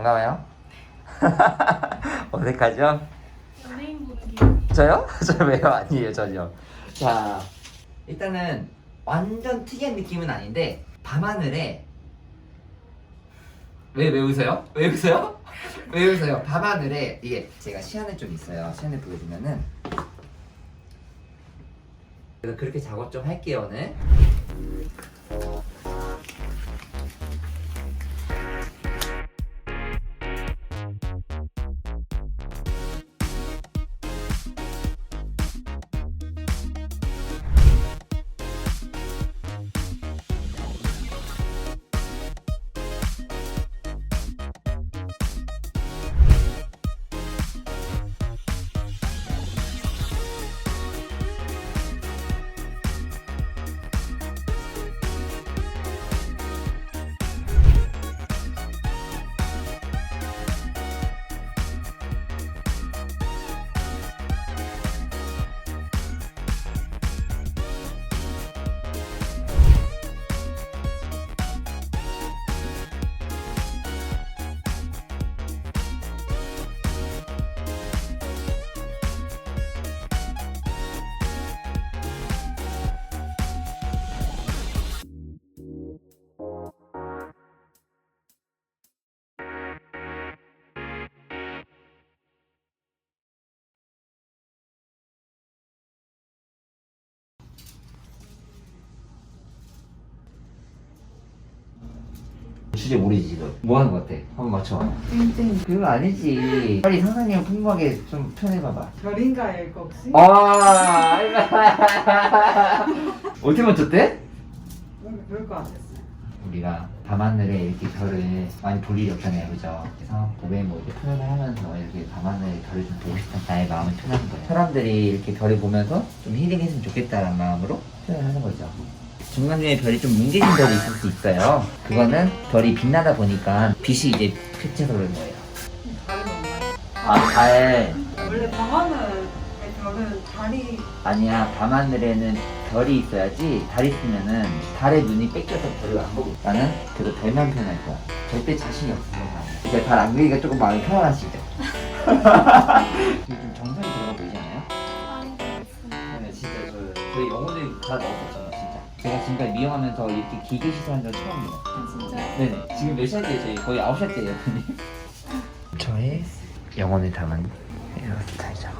반가워요. 어색하죠? 연예인 분위기. 저요? 저 왜요? 아니에요 전혀. 자 일단은 완전 특이한 느낌은 아닌데 밤하늘에 왜 왜 웃어요? 왜 웃어요? 왜 웃어요? 밤하늘에 이게 제가 시안에 좀 있어요. 시안에 보여주면은 그래서 그렇게 작업 좀 할게요 오늘. 주제 모르지 지금. 뭐 하는 것 같아? 한번 맞춰봐. 땡땡 그거 아니지. 빨리 상상력 풍부하게 좀 표현해봐봐. 별인가요 이거 혹시? 아, 어떻게 맞췄대? 음, 별거 안 됐어요. 우리가 밤하늘에 이렇게 별을 많이 볼 일이 없잖아요, 그죠? 그래서 봄에 뭐 이렇게 표현을 하면서 이렇게 밤하늘에 별을 좀 보고 싶은 나의 마음을 표현하는 거예요. 사람들이 이렇게 별을 보면서 좀 힐링했으면 좋겠다는 마음으로 표현하는 거죠. 중간중에 별이 좀 뭉개진 별이 있을 수 있어요. 그거는 별이 빛나다 보니까 빛이 이제 펼쳐서 그런 거예요. 다른 건가요? 아, 달. 원래 방안은 별은 달이 아니야 밤하늘에는 별이 있어야지 달 있으면은 달에 눈이 뺏겨서 별을 안 보고 나는 그래도 별만 표현할 거야 절대 자신이 없어 그런 거 아니야 이제 달안 그리니까 조금 마음이 편안하시죠? 지금 좀 정성이 들어가 보이지 않아요? 아니. 네 진짜 저, 저희 영혼을 다 넣었었잖아 진짜 제가 지금까지 미용하면서 이렇게 기계 시술한 적 처음이에요. 아, 진짜요? 네네. 지금 몇 시간째예요? 저희? 거의 9시간째예요 저의 영혼을 담은 헤어스타일 작업